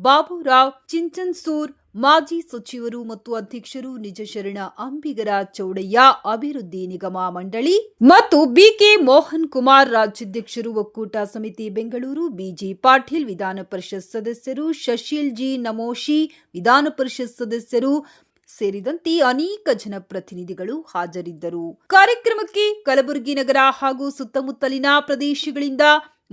ಬಾಬುರಾವ್ ಚಿಂಚನ್ಸೂರ್ ಮಾಜಿ ಸಚಿವರು ಮತ್ತು ಅಧ್ಯಕ್ಷರು ನಿಜಶರಣ ಅಂಬಿಗರ ಚೌಡಯ್ಯ, ಅಭಿವೃದ್ಧಿ ನಿಗಮ ಮಂಡಳಿ ಮತ್ತು ಬಿಕೆ ಮೋಹನ್ ಕುಮಾರ್ ರಾಜ್ಯಾಧ್ಯಕ್ಷರು ಒಕ್ಕೂಟ ಸಮಿತಿ ಬೆಂಗಳೂರು, ಬಿಜಿ ಪಾಟೀಲ್ ವಿಧಾನ ಪರಿಷತ್ ಸದಸ್ಯರು ಶಶೀಲ್ ಜಿ ನಮೋಶಿ, ವಿಧಾನ ಪರಿಷತ್ ಸದಸ್ಯರು ಸೇರಿದಂತೆ ಅನೇಕ ಜನಪ್ರತಿನಿಧಿಗಳು ಹಾಜರಿದ್ದರು. ಕಾರ್ಯಕ್ರಮಕ್ಕೆ ಕಲಬುರಗಿ ನಗರ ಹಾಗೂ ಸುತ್ತಮುತ್ತಲಿನ ಪ್ರದೇಶಗಳಿಂದ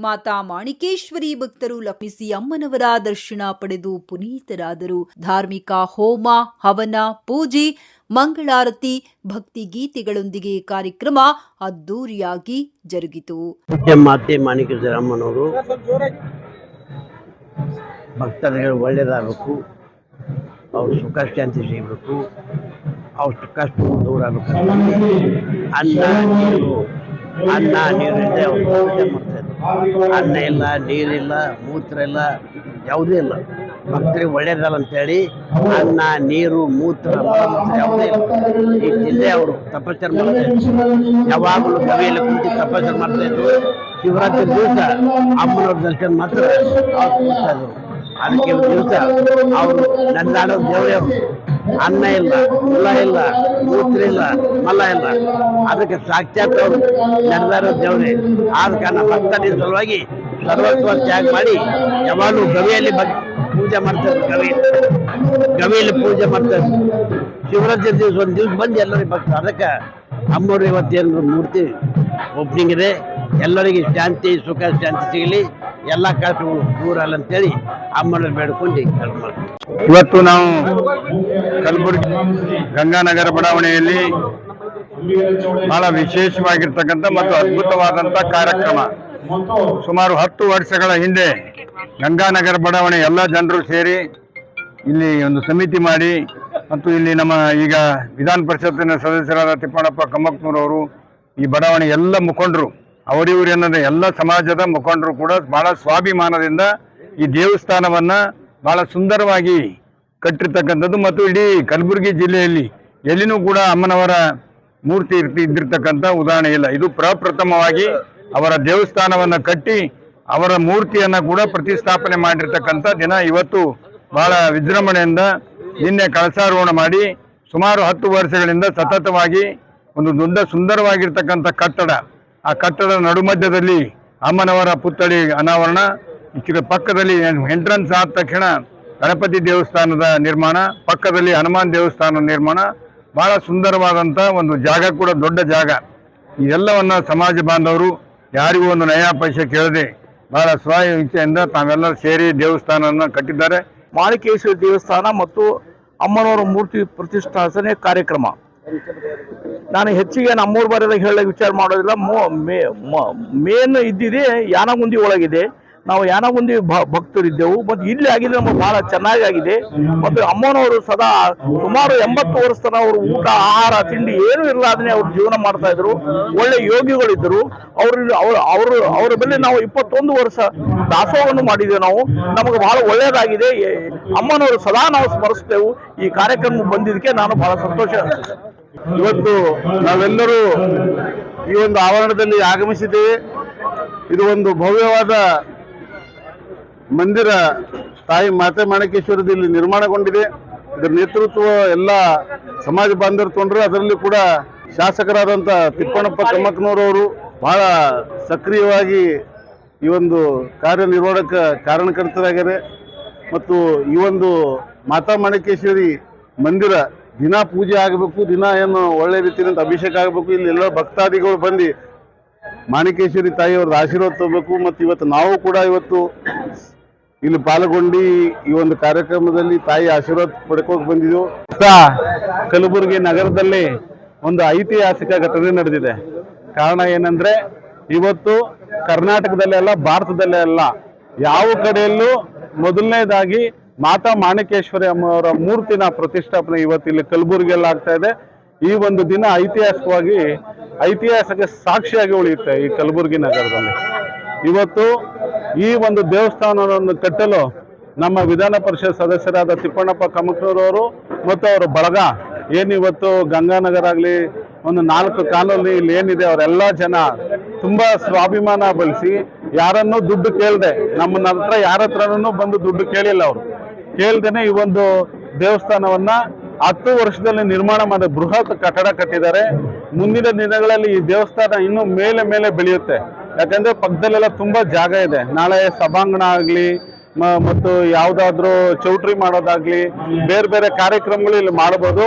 ಮಾತಾ ಮಾಣಿಕೇಶ್ವರಿ ಭಕ್ತರು ಲಕ್ಷ್ಮಿಸಿ ಅಮ್ಮನವರ ದರ್ಶನ ಪಡೆದು ಪುನೀತರಾದರು. ಧಾರ್ಮಿಕ ಹೋಮ, ಹವನ, ಪೂಜೆ, ಮಂಗಳಾರತಿ, ಭಕ್ತಿ ಗೀತೆಗಳೊಂದಿಗೆ ಕಾರ್ಯಕ್ರಮ ಅದ್ದೂರಿಯಾಗಿ ಜರುಗಿತು. ಮಾತೆ ಮಾಣಿಕೇಶ್ವರಮ್ಮನವರು ಭಕ್ತರಿಗೆ ಒಳ್ಳೆಯದಾಗಬೇಕು ಅವ್ರ ಸುಖ, ಶಾಂತಿ ಸಿಗಬೇಕು. ಅವ್ರ ಕಷ್ಟ ದೂರ ಆಗಬೇಕು ಅನ್ನ ಅನ್ನ, ನೀರಿಲ್ಲದೆ ಅವ್ರು ಪೂಜೆ ಮಾಡ್ತಾಯಿದ್ರು ಅನ್ನ ಇಲ್ಲ, ನೀರಿಲ್ಲ, ಮೂತ್ರ ಇಲ್ಲ, ಯಾವುದೇ ಇಲ್ಲ. ಭಕ್ತರಿಗೆ ಒಳ್ಳೇದಲ್ಲ ಅಂತೇಳಿ ಅನ್ನ, ನೀರು, ಮೂತ್ರ ಯಾವುದೇ ಇಲ್ಲ. ಈ ಅವರು ತಪಸ್ಸರ್ ಮಾಡ್ತಾ ಇದ್ರು. ಯಾವಾಗಲೂ ಕವಿಯಲ್ಲಿ ಕುಂತು ತಪಸ್ಸರ್ ಮಾಡ್ತಾ ಇದ್ರು. ಶಿವರಾತ್ರಿ ದಿವಸ ಅಮ್ಮನವ್ರ ದರ್ಶನ ಮಾತ್ರ ಅವ್ರು ಅದಕ್ಕೆ ದಿವಸ ಅವರು ನನ್ನ ದೇವರೇ ಅವರು. ಅನ್ನ ಇಲ್ಲ ಕುಲ ಇಲ್ಲ, ಮೂತ್ರ ಇಲ್ಲ ಮಲ್ಲ ಇಲ್ಲ. ಅದಕ್ಕೆ ಸಾಕ್ಷಾತ್ ಅವರು ನಡೆದಾಡೋ ದೇವರೇ. ಆದ ಕಾರಣ ಭಕ್ತರ ಸಲುವಾಗಿ ಸರ್ವಸ್ವ ತ್ಯಾಗ ಮಾಡಿ ಯಾವಾಗಲೂ ಗವಿಯಲ್ಲಿ ಪೂಜೆ ಮಾಡ್ತಾರೆ ಗವಿ. ಗವಿಯಲ್ಲಿ ಪೂಜೆ ಮಾಡ್ತಾರೆ. ಶಿವರಾತ್ರಿ ದಿವಸ ಒಂದು ದಿವಸ ಬಂದು ಎಲ್ಲರಿಗೆ ಭಕ್ತ ಅದಕ್ಕೆ ಅಮ್ಮವ್ರು ಇವತ್ತೇನು ಮೂರ್ತಿ ಓಪನಿಂಗ್ ಇದೆ. ಎಲ್ಲರಿಗೆ ಶಾಂತಿ, ಸುಖ, ಶಾಂತಿ ಸಿಗಲಿ. ಎಲ್ಲ ಕಷ್ಟಗಳು ದೂರ ಅಲ್ಲ ಅಂತೇಳಿ ಅಮ್ಮನ ಬೇಡ್ಕೊಂಡು ಇವತ್ತು ನಾವು ಕಲಬುರಗಿ ಗಂಗಾನಗರ ಬಡಾವಣೆಯಲ್ಲಿ ಬಹಳ ವಿಶೇಷವಾಗಿರ್ತಕ್ಕಂಥ ಮತ್ತು ಅದ್ಭುತವಾದಂಥ ಕಾರ್ಯಕ್ರಮ. ಸುಮಾರು ಹತ್ತು ವರ್ಷಗಳ ಹಿಂದೆ ಗಂಗಾನಗರ ಬಡಾವಣೆ ಎಲ್ಲ ಜನರು ಸೇರಿ ಇಲ್ಲಿ ಒಂದು ಸಮಿತಿ ಮಾಡಿ ಮತ್ತು ಇಲ್ಲಿ ನಮ್ಮ ಈಗ ವಿಧಾನ ಪರಿಷತ್ತಿನ ಸದಸ್ಯರಾದ ತಿಪ್ಪಣ್ಣಪ್ಪ ಕಮ್ಮಕ್ನೂರವರು ಈ ಬಡಾವಣೆ ಎಲ್ಲ ಮುಖಂಡರು ಅವರಿವರು ಎನ್ನದೆ ಎಲ್ಲ ಸಮಾಜದ ಮುಖಂಡರು ಕೂಡ ಬಹಳ ಸ್ವಾಭಿಮಾನದಿಂದ ಈ ದೇವಸ್ಥಾನವನ್ನ ಬಹಳ ಸುಂದರವಾಗಿ ಕಟ್ಟಿರ್ತಕ್ಕಂಥದ್ದು ಮತ್ತು ಇಡೀ ಕಲಬುರಗಿ ಜಿಲ್ಲೆಯಲ್ಲಿ ಎಲ್ಲಿನೂ ಕೂಡ ಅಮ್ಮನವರ ಮೂರ್ತಿ ಇರ್ತಿ ಇದ್ದಿರ್ತಕ್ಕಂಥ ಉದಾಹರಣೆ ಇಲ್ಲ. ಇದು ಪ್ರಪ್ರಥಮವಾಗಿ ಅವರ ದೇವಸ್ಥಾನವನ್ನ ಕಟ್ಟಿ ಅವರ ಮೂರ್ತಿಯನ್ನ ಕೂಡ ಪ್ರತಿಷ್ಠಾಪನೆ ಮಾಡಿರ್ತಕ್ಕಂಥ ದಿನ. ಇವತ್ತು ಬಹಳ ವಿಜೃಂಭಣೆಯಿಂದ ನಿನ್ನೆ ಕಳಸಾರೋಹಣ ಮಾಡಿ ಸುಮಾರು ಹತ್ತು ವರ್ಷಗಳಿಂದ ಸತತವಾಗಿ ಒಂದು ದೊಡ್ಡ ಸುಂದರವಾಗಿರ್ತಕ್ಕಂಥ ಕಟ್ಟಡ. ಆ ಕಟ್ಟಡದ ನಡುಮಧ್ಯದಲ್ಲಿ ಅಮ್ಮನವರ ಪುತ್ಥಳಿ ಅನಾವರಣ ಇದರ ಪಕ್ಕದಲ್ಲಿ ಎಂಟ್ರನ್ಸ್ ಆದ ತಕ್ಷಣ ಗಣಪತಿ ದೇವಸ್ಥಾನದ ನಿರ್ಮಾಣ, ಪಕ್ಕದಲ್ಲಿ ಹನುಮಾನ್ ದೇವಸ್ಥಾನ ನಿರ್ಮಾಣ, ಬಹಳ ಸುಂದರವಾದಂಥ ಒಂದು ಜಾಗ ಕೂಡ, ದೊಡ್ಡ ಜಾಗ. ಇದೆಲ್ಲವನ್ನು ಸಮಾಜ ಬಾಂಧವರು ಯಾರಿಗೂ ಒಂದು ನಯಾ ಪೈಸೆ ಕೇಳದೆ ಬಹಳ ಸ್ವಯಂ ಇಚ್ಛೆಯಿಂದ ತಾವೆಲ್ಲ ಸೇರಿ ದೇವಸ್ಥಾನವನ್ನು ಕಟ್ಟಿದ್ದಾರೆ. ಮಾಳಿಕೇಶ್ವರಿ ದೇವಸ್ಥಾನ ಮತ್ತು ಅಮ್ಮನವರ ಮೂರ್ತಿ ಪ್ರತಿಷ್ಠಾಪನೆ ಕಾರ್ಯಕ್ರಮ. ನಾನು ಹೆಚ್ಚಿಗೆ ನಮ್ಮೂರು ಬಾರಿದಾಗ ಹೇಳಕ್ಕೆ ವಿಚಾರ ಮಾಡೋದಿಲ್ಲ. ಮೇನ್ ಇದ್ದಿದೆ ಯಾನಗುಂದಿ ಒಳಗಿದೆ. ನಾವು ಯಾನಗುಂದಿ ಭಕ್ತರಿದ್ದೆವು. ಮತ್ತು ಇಲ್ಲಿ ಆಗಿದೆ ನಮಗೆ ಬಹಳ ಚೆನ್ನಾಗಿ ಆಗಿದೆ. ಮತ್ತು ಅಮ್ಮನವರು ಸದಾ ಸುಮಾರು ಎಂಬತ್ತು ವರ್ಷ ತನಕ ಅವರು ಊಟ, ಆಹಾರ, ತಿಂಡಿ ಏನು ಇರಲಾರ್ದೇ ಅವ್ರು ಜೀವನ ಮಾಡ್ತಾ ಇದ್ರು. ಒಳ್ಳೆ ಯೋಗಿಗಳಿದ್ದರು. ಅವರು ಅವರು, ಅವರ ಬಳಿ ನಾವು ಇಪ್ಪತ್ತೊಂದು ವರ್ಷ ದಾಸೋಹವನ್ನು ಮಾಡಿದ್ದೇವೆ ನಾವು. ನಮಗೆ ಬಹಳ ಒಳ್ಳೆಯದಾಗಿದೆ. ಅಮ್ಮನವರು ಸದಾ ನಾವು ಸ್ಮರಿಸ್ತೇವೆ ಈ ಕಾರ್ಯಕ್ರಮ ಬಂದಿದ್ದಕ್ಕೆ ನಾನು ಬಹಳ ಸಂತೋಷ ಇವತ್ತು ನಾವೆಲ್ಲರೂ ಈ ಒಂದು ಆವರಣದಲ್ಲಿ ಆಗಮಿಸಿದ್ದೇವೆ. ಇದು ಒಂದು ಭವ್ಯವಾದ ಮಂದಿರ ತಾಯಿ ಮಾತೆ ಮಾಣಿಕೇಶ್ವರದಲ್ಲಿ ಇಲ್ಲಿ ನಿರ್ಮಾಣಗೊಂಡಿದೆ. ಇದರ ನೇತೃತ್ವ ಎಲ್ಲ ಸಮಾಜ ಬಾಂಧವರು ತೊಗೊಂಡ್ರು ಅದರಲ್ಲಿ ಕೂಡ ಶಾಸಕರಾದಂಥ ತಿಪ್ಪಣ್ಣಪ್ಪ ಕಮ್ಮಕ್ಕನೂರವರು ಬಹಳ ಸಕ್ರಿಯವಾಗಿ ಈ ಒಂದು ಕಾರ್ಯನಿರ್ವಹಣಕ್ಕೆ ಕಾರಣಕರ್ತರಾಗ್ಯಾರೆ. ಮತ್ತು ಈ ಒಂದು ಮಾತಾ ಮಾಣಕೇಶ್ವರಿ ಮಂದಿರ ದಿನ ಪೂಜೆ ಆಗಬೇಕು, ದಿನ ಏನು ಒಳ್ಳೆ ರೀತಿಯಿಂದ ಅಭಿಷೇಕ ಆಗಬೇಕು, ಇಲ್ಲಿ ಎಲ್ಲ ಭಕ್ತಾದಿಗಳು ಬಂದು ಮಾಣಿಕೇಶ್ವರಿ ತಾಯಿಯವ್ರದ್ದು ಆಶೀರ್ವಾದ ತಗೋಬೇಕು. ಮತ್ತು ಇವತ್ತು ನಾವು ಕೂಡ ಇವತ್ತು ಇಲ್ಲಿ ಪಾಲ್ಗೊಂಡು ಈ ಒಂದು ಕಾರ್ಯಕ್ರಮದಲ್ಲಿ ತಾಯಿ ಆಶೀರ್ವಾದ ಪಡ್ಕೋಕ್ ಬಂದಿದ್ದೆವು ಕಲಬುರಗಿ ನಗರದಲ್ಲಿ ಒಂದು ಐತಿಹಾಸಿಕ ಘಟನೆ ನಡೆದಿದೆ. ಕಾರಣ ಏನಂದ್ರೆ ಇವತ್ತು ಕರ್ನಾಟಕದಲ್ಲೇ ಅಲ್ಲ ಭಾರತದಲ್ಲೇ ಅಲ್ಲ ಯಾವ ಕಡೆಯಲ್ಲೂ ಮೊದಲನೇದಾಗಿ ಮಾತಾ ಮಾಣಿಕೇಶ್ವರಿ ಅಮ್ಮವರ ಮೂರ್ತಿನ ಪ್ರತಿಷ್ಠಾಪನೆ ಇವತ್ತು ಇಲ್ಲಿ ಕಲಬುರಗಿಯಲ್ಲಿ ಆಗ್ತಾ ಇದೆ. ಈ ಒಂದು ದಿನ ಐತಿಹಾಸಿಕವಾಗಿ, ಐತಿಹಾಸಿಕ ಸಾಕ್ಷಿಯಾಗಿ ಉಳಿಯುತ್ತೆ ಈ ಕಲಬುರಗಿ ನಗರದಲ್ಲಿ. ಇವತ್ತು ಈ ಒಂದು ದೇವಸ್ಥಾನವನ್ನು ಕಟ್ಟಲು ನಮ್ಮ ವಿಧಾನ ಪರಿಷತ್ ಸದಸ್ಯರಾದ ತಿಪ್ಪಣ್ಣಪ್ಪ ಕಮಕ್ನೂರವರು ಮತ್ತು ಅವರ ಬಳಗ ಏನಿವತ್ತು ಗಂಗಾನಗರ ಆಗಲಿ, ಒಂದು ನಾಲ್ಕು ಕಾಲೋನಿ ಇಲ್ಲಿ ಏನಿದೆ, ಅವರೆಲ್ಲ ಜನ ತುಂಬ ಸ್ವಾಭಿಮಾನ ಬಳಸಿ, ಯಾರನ್ನೂ ದುಡ್ಡು ಕೇಳದೆ, ನಮ್ಮ ಹತ್ರ ಯಾರ ಹತ್ರನೂ ಬಂದು ದುಡ್ಡು ಕೇಳಿಲ್ಲ ಅವರು. ಕೇಳ್ದೇನೆ ಈ ಒಂದು ದೇವಸ್ಥಾನವನ್ನ ಹತ್ತು ವರ್ಷದಲ್ಲಿ ನಿರ್ಮಾಣ ಮಾಡಿದ ಬೃಹತ್ ಕಟ್ಟಡ ಕಟ್ಟಿದ್ದಾರೆ. ಮುಂದಿನ ದಿನಗಳಲ್ಲಿ ಈ ದೇವಸ್ಥಾನ ಇನ್ನೂ ಮೇಲೆ ಮೇಲೆ ಬೆಳೆಯುತ್ತೆ. ಯಾಕಂದ್ರೆ ಪಕ್ಕದಲ್ಲೆಲ್ಲ ತುಂಬಾ ಜಾಗ ಇದೆ. ನಾಳೆ ಸಭಾಂಗಣ ಆಗ್ಲಿ ಮತ್ತು ಯಾವ್ದಾದ್ರು ಚೌಟ್ರಿ ಮಾಡೋದಾಗ್ಲಿ, ಬೇರೆ ಬೇರೆ ಕಾರ್ಯಕ್ರಮಗಳು ಇಲ್ಲಿ ಮಾಡಬಹುದು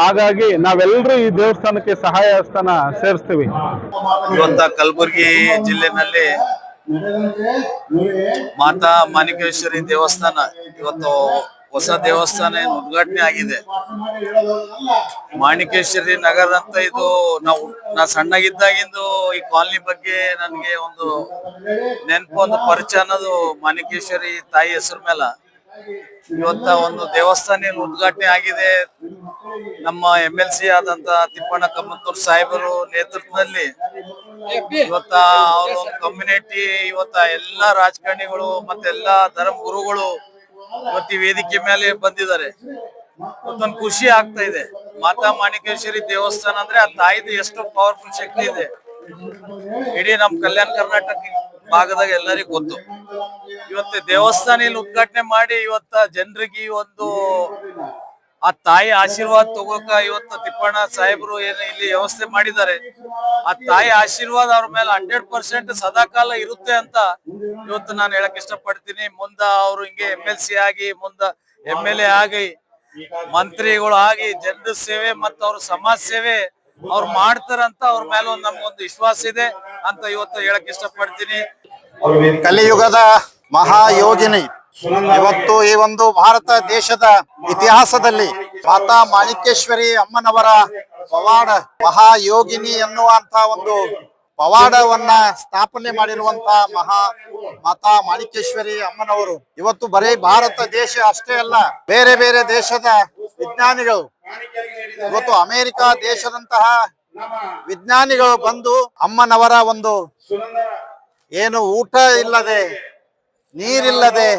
ಹಾಗಾಗಿ ನಾವೆಲ್ಲರೂ ಈ ದೇವಸ್ಥಾನಕ್ಕೆ ಸಹಾಯ ಹಸ್ತನ ಸೇರಿಸ್ತೀವಿ. ಇವತ್ತ ಕಲಬುರಗಿ ಜಿಲ್ಲೆನಲ್ಲಿ ಮಾತಾ ಮಾಣಿಕೇಶ್ವರಿ ದೇವಸ್ಥಾನ. ಇವತ್ತು ಹೊಸ ದೇವಸ್ಥಾನ ಉದ್ಘಾಟನೆ ಆಗಿದೆ. ಮಾಣಿಕೇಶ್ವರಿ ನಗರ ಅಂತ ಇದು ನಾವು ನಾ ಸಣ್ಣಗಿದ್ದಾಗಿಂದು ಈ ಕಾಲನಿ ಬಗ್ಗೆ ನನಗೆ ಒಂದು ನೆನಪು, ಒಂದು ಪರಿಚಯ ಅನ್ನೋದು ಮಾಣಿಕೇಶ್ವರಿ ತಾಯಿ ಹೆಸರು ಮೇಲ. ಇವತ್ತ ಒಂದು ದೇವಸ್ಥಾನ ಉದ್ಘಾಟನೆ ಆಗಿದೆ. ನಮ್ಮ ಎಂ ಎಲ್ ಸಿ ಆದಂತ ತಿಪ್ಪಣ್ಣ ಕಮ್ಮತ್ತೂರ್ ಸಾಹೇಬರು ನೇತೃತ್ವದಲ್ಲಿ ಇವತ್ತ ಅವರು ಕಮ್ಯುನಿಟಿ ಇವತ್ತ ಎಲ್ಲಾ ರಾಜಕಾರಣಿಗಳು ಮತ್ತೆ ಎಲ್ಲಾ ಧರ್ಮ ಗುರುಗಳು ಇವತ್ತಿ ವೇದಿಕೆ ಮೇಲೆ ಬಂದಿದ್ದಾರೆ. ಇವತ್ತೊಂದು ಖುಷಿ ಆಗ್ತಾ ಇದೆ. ಮಾತಾ ಮಾಣಿಕೇಶ್ವರಿ ದೇವಸ್ಥಾನ ಅಂದ್ರೆ ಆ ತಾಯಿದು ಎಷ್ಟು ಪವರ್ಫುಲ್ ಶಕ್ತಿ ಇದೆ. ಇಡೀ ನಮ್ ಕಲ್ಯಾಣ ಕರ್ನಾಟಕ ಭಾಗದಾಗ ಎಲ್ಲರಿಗೂ ಗೊತ್ತು. ಇವತ್ತು ದೇವಸ್ಥಾನ ಇಲ್ಲಿ ಉದ್ಘಾಟನೆ ಮಾಡಿ ಇವತ್ತ ಜನರಿಗೆ ಒಂದು ಆ ತಾಯಿ ಆಶೀರ್ವಾದ ತಗೋಕ ಇವತ್ತು ತಿಪ್ಪಣ್ಣ ಸಾಹೇಬರು ಏನು ಇಲ್ಲಿ ವ್ಯವಸ್ಥೆ ಮಾಡಿದ್ದಾರೆ. ಆ ತಾಯಿ ಆಶೀರ್ವಾದ ಅವ್ರ ಮೇಲೆ ಹಂಡ್ರೆಡ್ ಪರ್ಸೆಂಟ್ ಸದಾಕಾಲ ಇರುತ್ತೆ ಅಂತ ಇವತ್ತು ನಾನು ಹೇಳಕ್ ಇಷ್ಟಪಡ್ತೀನಿ. ಮುಂದ ಅವ್ರು ಹಿಂಗೆ ಎಂ ಎಲ್ ಸಿ ಆಗಿ, ಮುಂದ ಎಂ ಎಲ್ ಎ ಆಗಿ, ಮಂತ್ರಿಗಳು ಆಗಿ, ಜನರ ಸೇವೆ ಮತ್ತು ಅವ್ರ ಸಮಾಜ ಸೇವೆ ಅವ್ರು ಮಾಡ್ತಾರಂತ ಅವ್ರ ಮೇಲೆ ಒಂದ್ ನಮ್ಗೊಂದು ವಿಶ್ವಾಸ ಇದೆ ಅಂತ ಇವತ್ತು ಹೇಳಕ್ ಇಷ್ಟಪಡ್ತೀನಿ. ಕಲಿಯುಗದ ಮಹಾಯೋಗಿನಿ ಇವತ್ತು ಈ ಒಂದು ಭಾರತ ದೇಶದ ಇತಿಹಾಸದಲ್ಲಿ ಮಾತಾ ಮಾಣಿಕೇಶ್ವರಿ ಅಮ್ಮನವರ ಪವಾಡ ಮಹಾಯೋಗಿನಿ ಎನ್ನುವಂತ ಒಂದು ಪವಾಡವನ್ನ ಸ್ಥಾಪನೆ ಮಾಡಿರುವಂತ ಮಹಾ ಮಾತಾ ಮಾಣಿಕೇಶ್ವರಿ ಅಮ್ಮನವರು. ಇವತ್ತು ಬರೀ ಭಾರತ ದೇಶ ಅಷ್ಟೇ ಅಲ್ಲ, ಬೇರೆ ಬೇರೆ ದೇಶದ ವಿಜ್ಞಾನಿಗಳು ಇವತ್ತು ಅಮೆರಿಕ ದೇಶದಂತಹ ವಿಜ್ಞಾನಿಗಳು ಬಂದು ಅಮ್ಮನವರ ಒಂದು ಏನು ಊಟ ಇಲ್ಲದೆ ನೀರಿಲ್ಲದೆ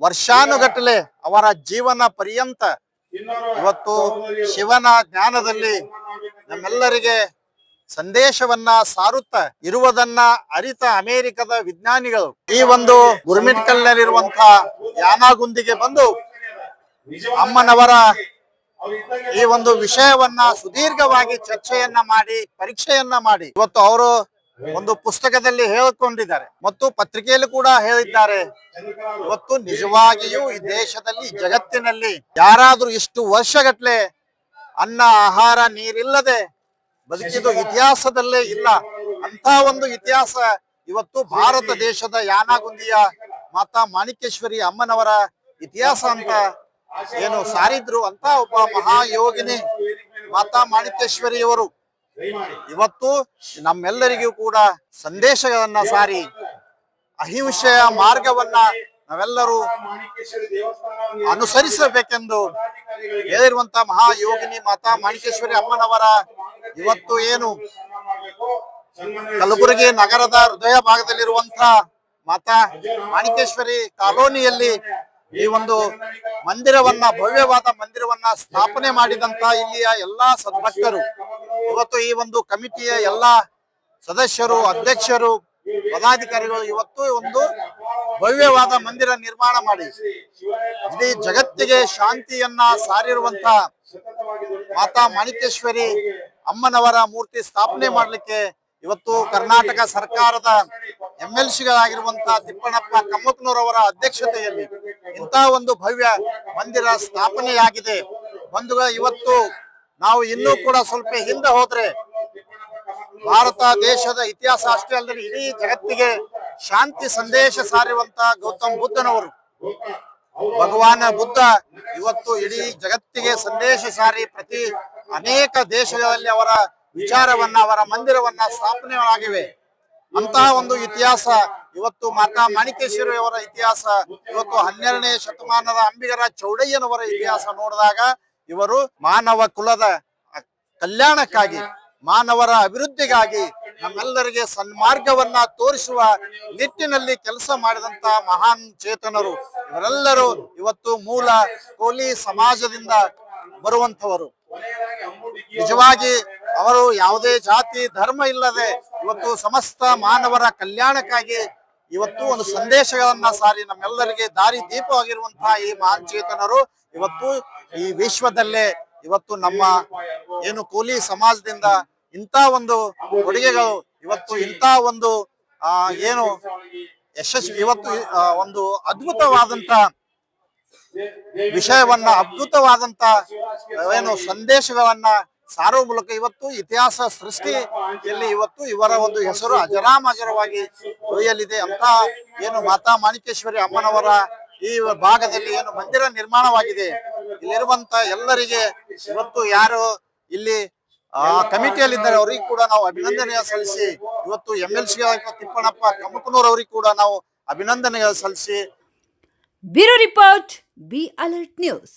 ವರ್ಷಾನುಗಟ್ಟಲೆ ಅವರ ಜೀವನ ಪರ್ಯಂತ ಇವತ್ತು ಶಿವನ ಜ್ಞಾನದಲ್ಲಿ ನಮ್ಮೆಲ್ಲರಿಗೆ ಸಂದೇಶವನ್ನ ಸಾರುತ್ತ ಇರುವುದನ್ನ ಅರಿತ ಅಮೆರಿಕದ ವಿಜ್ಞಾನಿಗಳು. ಈ ಒಂದು ಗುರುಮಿಟ್ಕಲ್ನಲ್ಲಿರುವಂತಹ ಯಾನಾಗುಂದಿಗೆ ಬಂದು ಅಮ್ಮನವರ ಈ ಒಂದು ವಿಷಯವನ್ನ ಸುದೀರ್ಘವಾಗಿ ಚರ್ಚೆಯನ್ನ ಮಾಡಿ, ಪರೀಕ್ಷೆಯನ್ನ ಮಾಡಿ ಇವತ್ತು ಅವರು ಒಂದು ಪುಸ್ತಕದಲ್ಲಿ ಹೇಳಿಕೊಂಡಿದ್ದಾರೆ ಮತ್ತು ಪತ್ರಿಕೆಯಲ್ಲಿ ಕೂಡ ಹೇಳಿದ್ದಾರೆ. ಇವತ್ತು ನಿಜವಾಗಿಯೂ ಈ ದೇಶದಲ್ಲಿ ಜಗತ್ತಿನಲ್ಲಿ ಯಾರಾದ್ರೂ ಇಷ್ಟು ವರ್ಷಗಟ್ಲೆ ಅನ್ನ, ಆಹಾರ, ನೀರಿಲ್ಲದೆ ಬದುಕಿದ್ದು ಇತಿಹಾಸದಲ್ಲೇ ಇಲ್ಲ. ಅಂತ ಒಂದು ಇತಿಹಾಸ ಇವತ್ತು ಭಾರತ ದೇಶದ ಯಾನಾಗುಂದಿಯ ಮಾತಾ ಮಾಣಿಕೇಶ್ವರಿ ಅಮ್ಮನವರ ಇತಿಹಾಸ ಅಂತ ಏನು ಸಾರಿದ್ರು ಅಂತ ಒಬ್ಬ ಮಹಾಯೋಗಿನಿ ಮಾತಾ ಮಾಣಿಕೇಶ್ವರಿಯವರು ಇವತ್ತು ನಮ್ಮೆಲ್ಲರಿಗೂ ಕೂಡ ಸಂದೇಶಗಳನ್ನ ಸಾರಿ, ಅಹಿಂಸೆಯ ಮಾರ್ಗವನ್ನ ನಾವೆಲ್ಲರೂ ಅನುಸರಿಸಬೇಕೆಂದು ಹೇಳಿರುವಂತ ಮಹಾಯೋಗಿನಿ ಮಾತಾ ಮಾಣಿಕೇಶ್ವರಿ ಅಮ್ಮನವರ ಇವತ್ತು ಏನು ಕಲಬುರಗಿ ನಗರದ ಹೃದಯ ಭಾಗದಲ್ಲಿರುವಂತ ಮಾತಾ ಮಾಣಿಕೇಶ್ವರಿ ಕಾಲೋನಿಯಲ್ಲಿ ಈ ಒಂದು ಮಂದಿರವನ್ನ, ಭವ್ಯವಾದ ಮಂದಿರವನ್ನ ಸ್ಥಾಪನೆ ಮಾಡಿದಂತ ಇಲ್ಲಿಯ ಎಲ್ಲಾ ಸದ್ಭಕ್ತರು. ಇವತ್ತು ಈ ಒಂದು ಕಮಿಟಿಯ ಎಲ್ಲಾ ಸದಸ್ಯರು, ಅಧ್ಯಕ್ಷರು, ಪದಾಧಿಕಾರಿಗಳು ಇವತ್ತು ಒಂದು ಭವ್ಯವಾದ ಮಂದಿರ ನಿರ್ಮಾಣ ಮಾಡಿ. ಇಡೀ ಜಗತ್ತಿಗೆ ಶಾಂತಿಯನ್ನ ಸಾರಿರುವಂತ ಮಾತಾ ಮಾಣಿಕೇಶ್ವರಿ ಅಮ್ಮನವರ ಮೂರ್ತಿ ಸ್ಥಾಪನೆ ಮಾಡ್ಲಿಕ್ಕೆ ಇವತ್ತು ಕರ್ನಾಟಕ ಸರ್ಕಾರದ ಎಂ ಎಲ್ ಸಿಗಳಾಗಿರುವಂತ ತಿಪ್ಪಣ್ಣಪ್ಪ ಕಮ್ಮಕ್ನೂರವರ ಅಧ್ಯಕ್ಷತೆಯಲ್ಲಿ ಇಂತಹ ಒಂದು ಭವ್ಯ ಮಂದಿರ ಸ್ಥಾಪನೆಯಾಗಿದೆ. ಬಂಧುಗಳ, ಇವತ್ತು ನಾವು ಇನ್ನೂ ಕೂಡ ಸ್ವಲ್ಪ ಹಿಂದೆ ಹೋದ್ರೆ ಭಾರತ ದೇಶದ ಇತಿಹಾಸ ಅಷ್ಟೇ ಅಲ್ಲದೆ ಇಡೀ ಜಗತ್ತಿಗೆ ಶಾಂತಿ ಸಂದೇಶ ಸಾರಿರುವಂತಹ ಗೌತಮ್ ಬುದ್ಧನವರು. ಭಗವಾನ ಬುದ್ಧ ಇವತ್ತು ಇಡೀ ಜಗತ್ತಿಗೆ ಸಂದೇಶ ಸಾರಿ ಪ್ರತಿ ಅನೇಕ ದೇಶಗಳಲ್ಲಿ ಅವರ ವಿಚಾರವನ್ನ, ಅವರ ಮಂದಿರವನ್ನ ಸ್ಥಾಪನೆಗಳಾಗಿವೆ. ಆಗಿವೆ ಅಂತಹ ಒಂದು ಇತಿಹಾಸ ಇವತ್ತು ಮಾತಾ ಮಾಣಿಕೇಶ್ವರಿ ಅವರ ಇತಿಹಾಸ, ಇವತ್ತು ಹನ್ನೆರಡನೇ ಶತಮಾನದ ಅಂಬಿಗರ ಚೌಡಯ್ಯನವರ ಇತಿಹಾಸ ನೋಡಿದಾಗ ಇವರು ಮಾನವ ಕುಲದ ಕಲ್ಯಾಣಕ್ಕಾಗಿ, ಮಾನವರ ಅಭಿವೃದ್ಧಿಗಾಗಿ ನಮ್ಮೆಲ್ಲರಿಗೆ ಸನ್ಮಾರ್ಗವನ್ನ ತೋರಿಸುವ ನಿಟ್ಟಿನಲ್ಲಿ ಕೆಲಸ ಮಾಡಿದಂತ ಮಹಾನ್ ಚೇತನರು. ಇವರೆಲ್ಲರೂ ಇವತ್ತು ಮೂಲ ಕೋಲಿ ಸಮಾಜದಿಂದ ಬರುವಂತವರು ನಿಜವಾಗಿ ಅವರು ಯಾವುದೇ ಜಾತಿ, ಧರ್ಮ ಇಲ್ಲದೆ ಇವತ್ತು ಸಮಸ್ತ ಮಾನವರ ಕಲ್ಯಾಣಕ್ಕಾಗಿ ಇವತ್ತು ಒಂದು ಸಂದೇಶಗಳನ್ನ ಸಾರಿ ನಮ್ಮೆಲ್ಲರಿಗೆ ದಾರಿ ದೀಪವಾಗಿರುವಂತಹ ಈ ಮಹಾನ್ ಚೇತನರು ಇವತ್ತು ಈ ವಿಶ್ವದಲ್ಲೇ ಇವತ್ತು ನಮ್ಮ ಏನು ಕೂಲಿ ಸಮಾಜದಿಂದ ಇಂತ ಒಂದು ಕೊಡುಗೆಗಳು, ಇವತ್ತು ಇಂಥ ಒಂದು, ಆ, ಏನು ಯಶಸ್ವಿ, ಇವತ್ತು ಒಂದು ಅದ್ಭುತವಾದಂತ ವಿಷಯವನ್ನ, ಅದ್ಭುತವಾದಂತ ಏನು ಸಂದೇಶಗಳನ್ನ ಸಾರುವ ಮೂಲಕ ಇವತ್ತು ಇತಿಹಾಸ ಸೃಷ್ಟಿಯಲ್ಲಿ ಇವತ್ತು ಇವರ ಒಂದು ಹೆಸರು ಅಜರಾಮಜರವಾಗಿ ಉಳಿಯಲಿದೆ ಅಂತ ಏನು ಮಾತಾ ಮಾಣಿಕೇಶ್ವರಿ ಅಮ್ಮನವರ ಈ ಭಾಗದಲ್ಲಿ ಏನು ಮಂದಿರ ನಿರ್ಮಾಣವಾಗಿದೆ. ಇಲ್ಲಿರುವಂತ ಎಲ್ಲರಿಗೆ ಇವತ್ತು ಯಾರು ಇಲ್ಲಿ ಕಮಿಟಿಯಲ್ಲಿದ್ದಾರೆ, ಅವರಿಗೆ ಕೂಡ ನಾವು ಅಭಿನಂದನೆ ಸಲ್ಲಿಸಿ, ಇವತ್ತು M L C Thippannappa Kamaknoor ಅವರಿಗೆ ಕೂಡ ನಾವು ಅಭಿನಂದನೆ ಸಲ್ಲಿಸಿ Bureau Report, Be Alert News.